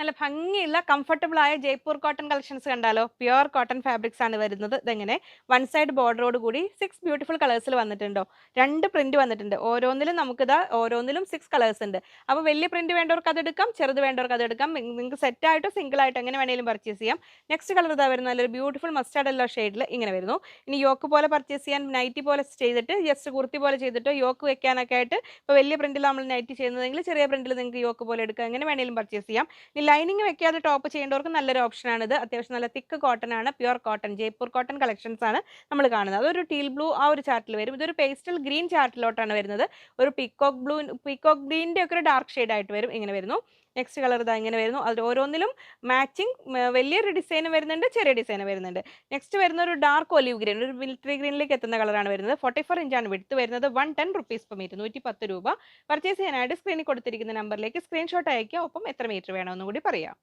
നല്ല ഭംഗിയുള്ള കംഫർട്ടബിൾ ആയ ജയ്പൂർ കോട്ടൺ കളക്ഷൻസ് കണ്ടാലോ? പ്യുവർ കോട്ടൺ ഫാബ്രിക്സ് ആണ് വരുന്നത്. ഇതെങ്ങനെ? വൺ സൈഡ് ബോർഡറോട് കൂടി സിക്സ് ബ്യൂട്ടിഫുൾ കളേഴ്സിൽ വന്നിട്ടുണ്ടോ? രണ്ട് പ്രിന്റ് വന്നിട്ടുണ്ട്. ഓരോന്നിലും നമുക്കിതാ ഓരോന്നിലും സിക്സ് കളേഴ്സ് ഉണ്ട്. അപ്പോൾ വലിയ പ്രിന്റ് വേണ്ടവർക്ക് അതെടുക്കാം ചെറുത് വേണ്ടവർക്ക് അതെടുക്കാം നിങ്ങൾക്ക് സെറ്റ് ആയിട്ടോ സിംഗിൾ ആയിട്ടോ എങ്ങനെ വേണമെങ്കിലും പർച്ചേസ് ചെയ്യാം. നെക്സ്റ്റ് കളർ ഇതാ വരുന്ന നല്ലൊരു ബ്യൂട്ടിഫുൾ മസ്റ്റാർഡ് എല്ലോ ഷെയ്ഡിൽ ഇങ്ങനെ വരുന്നു. ഇനി യോക്ക് പോലെ പർച്ചേസ് ചെയ്യാൻ നൈറ്റി പോലെ ചെയ്തിട്ട് ജസ്റ്റ് കുർത്തി പോലെ ചെയ്തിട്ട് യോക്ക് വെക്കാനൊക്കെ ആയിട്ട് ഇപ്പോൾ വലിയ പ്രിന്റിൽ നമ്മൾ നൈറ്റി ചെയ്യുന്നതെങ്കിൽ ചെറിയ പ്രിന്റിൽ നിങ്ങൾക്ക് യോക്ക് പോലെ എടുക്കാം. എങ്ങനെ വേണമെങ്കിലും പർച്ചേസ് ചെയ്യാം. ലൈനിങ് വെക്കാതെ ടോപ്പ് ചെയ്യേണ്ടവർക്ക് നല്ലൊരു ഓപ്ഷനാണിത്. അത്യാവശ്യം നല്ല തിക്ക് കോട്ടൺ ആണ് pure cotton Jaipur cotton collections ആണ് നമ്മൾ കാണുന്നത്. അതൊരു ടീൽ ബ്ലൂ ആ ഒരു ചാർട്ടിൽ വരും. ഇതൊരു പേസ്റ്റൽ ഗ്രീൻ ചാർട്ടിലോട്ടാണ് വരുന്നത്. ഒരു പിക്കോക്ക് ബ്ലൂ പീക്കോക്ക് ഗ്രീന്റെ ഒക്കെ ഒരു ഡാർക്ക് ഷെയ്ഡ് ആയിട്ട് വരും. ഇങ്ങനെ വരുന്നു. നെക്സ്റ്റ് കളർ ഇതാ ഇങ്ങനെ വരുന്നു. അതിൽ ഓരോന്നിലും മാച്ചിങ് വലിയൊരു ഡിസൈൻ വരുന്നുണ്ട് ചെറിയ ഡിസൈൻ വരുന്നുണ്ട്. നെക്സ്റ്റ് വരുന്ന ഒരു ഡാർക്ക് ഒലിവ് ഗ്രീൻ ഒരു മിലിറ്ററി ഗ്രീനിലേക്ക് എത്തുന്ന കളറാണ് വരുന്നത്. ഫോർട്ടി ഫോർ ഇഞ്ചാണ് വിടുത്ത് വരുന്നത്. One ten rupees per metre നൂറ്റി പത്ത് രൂപ. പർച്ചേസ് ചെയ്യാനായിട്ട് സ്ക്രീനിൽ കൊടുത്തിരിക്കുന്ന നമ്പറിലേക്ക് സ്ക്രീൻഷോട്ട് അയക്കുക ഒപ്പം എത്ര മീറ്റർ വേണമെന്നും കൂടി പറയാം.